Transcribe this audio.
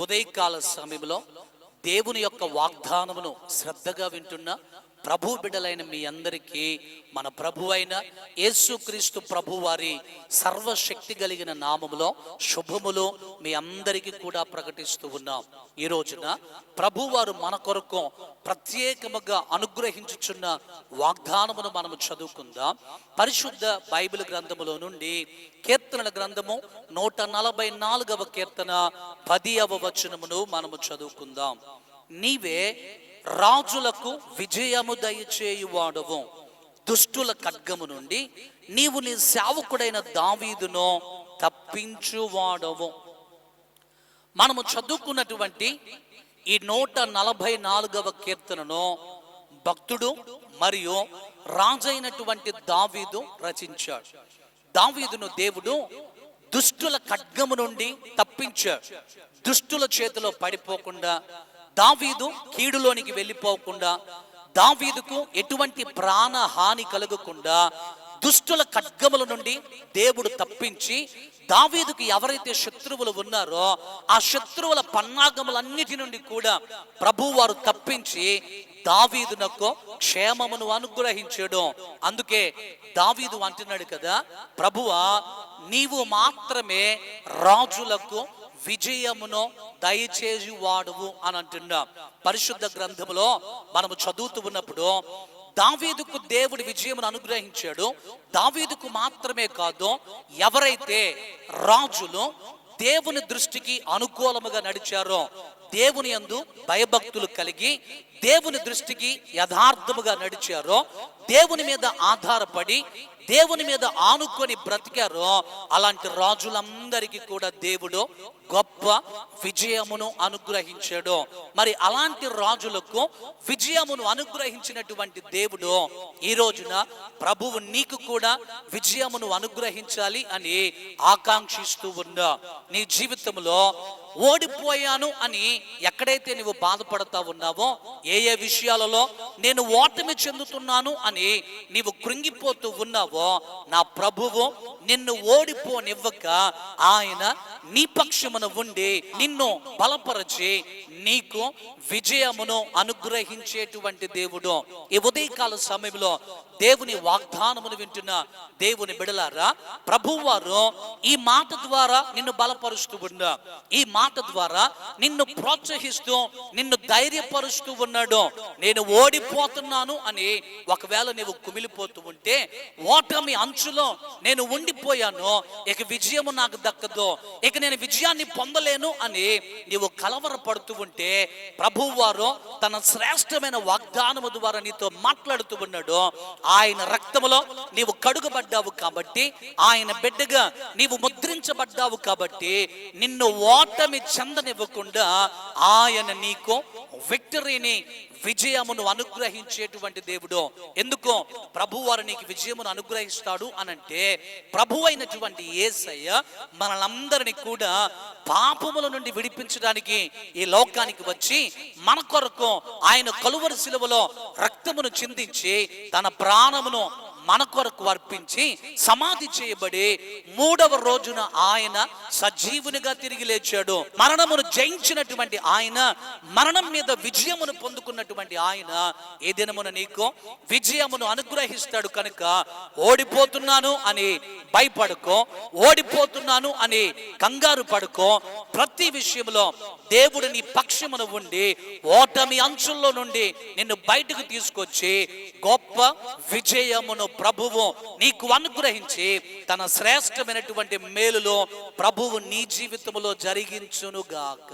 ఉదయకాల సమయంలో దేవుని యొక్క వాగ్దానమును శ్రద్ధగా వింటున్న ప్రభు బిడ్డలైన మీ అందరికీ మన ప్రభు అయిన యేసుక్రీస్తు ప్రభు వారి సర్వశక్తి కలిగిన నామములో శుభములు మీ అందరికీ కూడా ప్రకటిస్తూ ఉన్నాం. ఈ రోజున ప్రభు వారు మన కొరకు ప్రత్యేకముగా అనుగ్రహించుచున్న వాగ్దానమును మనము చదువుకుందాం. పరిశుద్ధ బైబిల్ గ్రంథములో నుండి కీర్తనల గ్రంథము నూట నలభై నాలుగవ కీర్తన పదియవ వచనమును మనము చదువుకుందాం. నీవే రాజులకు విజయము దయచేయువాడవు. దుష్టుల ఖడ్గము నుండి నీవు నీ సేవకుడైన దావీదును తప్పించువాడవు. మనము చదువుకున్నటువంటి ఈ నూట నలభై నాలుగవ కీర్తనను భక్తుడు మరియు రాజైనటువంటి దావీదు రచించాడు. దావీదును దేవుడు దుష్టుల ఖడ్గము నుండి తప్పించాడు. దుష్టుల చేతిలో పడిపోకుండా దావీదు కీడులోనికి వెళ్ళిపోకుండా దావీదుకు ఎటువంటి ప్రాణ హాని కలగకుండా దుష్టుల ఖడ్గముల నుండి దేవుడు తప్పించి దావీదుకు ఎవరైతే శత్రువులు ఉన్నారో ఆ శత్రువుల పన్నాగములన్నిటి నుండి కూడా ప్రభు వారు తప్పించి దావీదునకు క్షేమమును అనుగ్రహించడం. అందుకే దావీదు అంటున్నాడు కదా ప్రభువా నీవు మాత్రమే రాజులకు విజయమును దయచేసి వాడువు అని అంటున్నా పరిశుద్ధ గ్రంథములో మనము చదువుతూ ఉన్నప్పుడు దావీదుకు దేవుడు విజయమును అనుగ్రహించాడు. దావీదుకు మాత్రమే కాదు ఎవరైతే రాజులు దేవుని దృష్టికి అనుకూలముగా నడిచారో దేవుని యందు భయభక్తులు కలిగి దేవుని దృష్టికి యథార్థముగా నడిచారో దేవుని మీద ఆధారపడి దేవుని మీద ఆనుకొని బ్రతికారో అలాంటి రాజులందరికీ కూడా దేవుడు గొప్ప విజయమును అనుగ్రహించాడు. మరి అలాంటి రాజులకు విజయమును అనుగ్రహించినటువంటి దేవుడు ఈ రోజున ప్రభువు నీకు కూడా విజయమును అనుగ్రహించాలి అని ఆకాంక్షిస్తూ ఉన్నా నీ జీవితంలో ఓడిపోయాను అని ఎక్కడైతే నువ్వు బాధపడతా ఉన్నావో ఏ ఏ విషయాలలో నేను ఓటమి చెందుతున్నాను అని నీవు కృంగిపోతూ ఉన్నావో నా ప్రభువు నిన్ను ఓడిపోనివ్వక ఆయన నీ పక్షమున ఉండి నిన్ను బలపరచి నీకు విజయమును అనుగ్రహించేటువంటి దేవుడు. ఈ ఉదయకాల సమయంలో దేవుని వాగ్దానమును వింటున్న దేవుని బిడలారా ప్రభువారు ఈ మాట ద్వారా నిన్ను బలపరుస్తూ ఉన్నా ఈ మాట ద్వారా నిన్ను ప్రోత్సహిస్తూ నిన్ను ధైర్యపరుస్తూ ఉన్నాడు. నేను ఓడిపోతున్నాను అని ఒకవేళ నీవు కుమిలిపోతూ ఉంటే ఓటమి అంచులో నేను ఉండి ఉండిపోయాను ఇక విజయము నాకు దక్కదు ఇక నేను విజయాన్ని పొందలేను అని నీవు కలవరపడుతూ ఉంటే ప్రభు వారు తన శ్రేష్టమైన వాగ్దానము ద్వారా నీతో మాట్లాడుతూ ఉన్నాడు. ఆయన రక్తములో నీవు కడుగబడ్డావు కాబట్టి ఆయన బిడ్డగా నీవు ముద్రించబడ్డావు కాబట్టి నిన్ను ఓటమి చెందనివ్వకుండా ఆయన నీకు విక్టరీని విజయమును అనుగ్రహించేటువంటి దేవుడు. ఎందుకో? ప్రభు వారు నీకు విజయమును అనుగ్రహిస్తాడు అనంటే ప్రభు అయినటువంటి ఏసయ్య మనలందరినీ కూడా పాపముల నుండి విడిపించడానికి ఈ లోకానికి వచ్చి మన కొరకు ఆయన కలువరి శిలువలో రక్తమును చిందించి తన ప్రాణమును మన కొరకు అర్పించి సమాధి చేయబడి మూడవ రోజున ఆయన సజీవునిగా తిరిగి లేచాడు. మరణమును జయించినటువంటి ఆయన మరణం మీద విజయమును పొందుకున్నటువంటి ఆయన ఏ దినమున నీకు? విజయమును అనుగ్రహిస్తాడు కనుక ఓడిపోతున్నాను అని భయపడుకో ఓడిపోతున్నాను అని కంగారు పడుకో. ప్రతి విషయంలో దేవుడు నీ పక్షమును ఉండి ఓటమి అంచుల్లో నుండి నిన్ను బయటకు తీసుకొచ్చి గొప్ప విజయమును ప్రభువు నీకు అనుగ్రహించి తన శ్రేష్టమైనటువంటి మేలులో ప్రభువు నీ జీవితంలో జరిగించునుగాక.